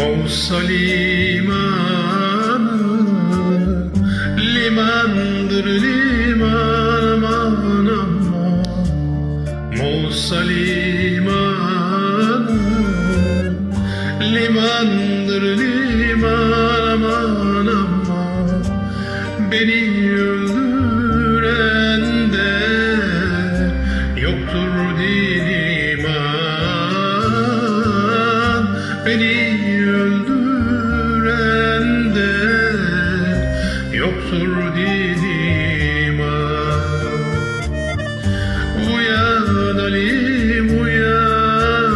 Musa limanı Limandır liman aman aman Musa limanı Limandır liman aman aman Beni öldüren de yoktur din iman Beni öldüren de yoktur din iman Uyan Alim uyan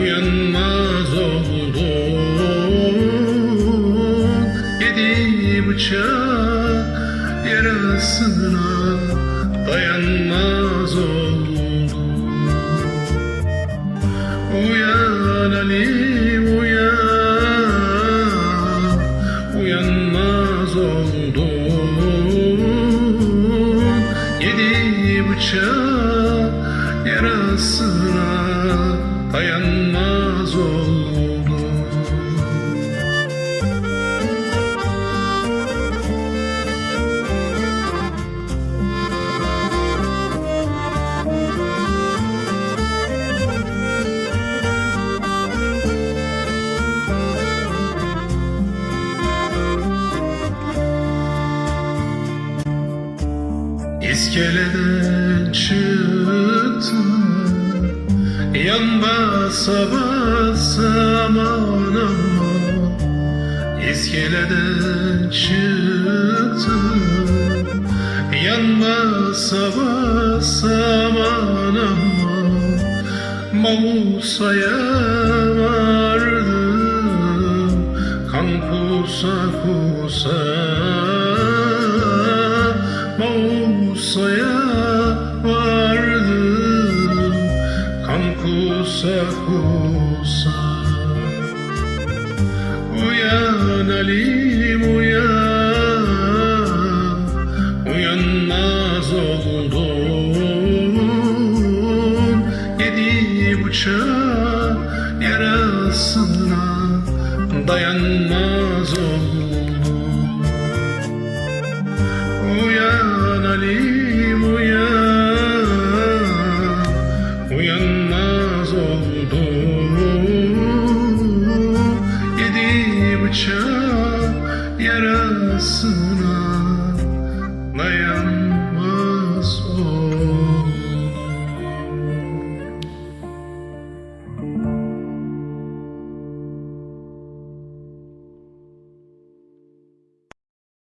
Uyanmaz oldun. Yedi bıçak yarasına Dayanmaz oldun. Uyan bıçak yarasına Dayanmaz oldun İskeleden çıktı Yan basa basa aman aman. İskeleden çıktı Yan basa basa aman aman. Mamusa'ya vardım Kan kusa kusa Mausa'ya vardım Kan kusa Uyan Alim uyan. Uyanmaz oldun. Yedi bıçak yarasına Dayanmaz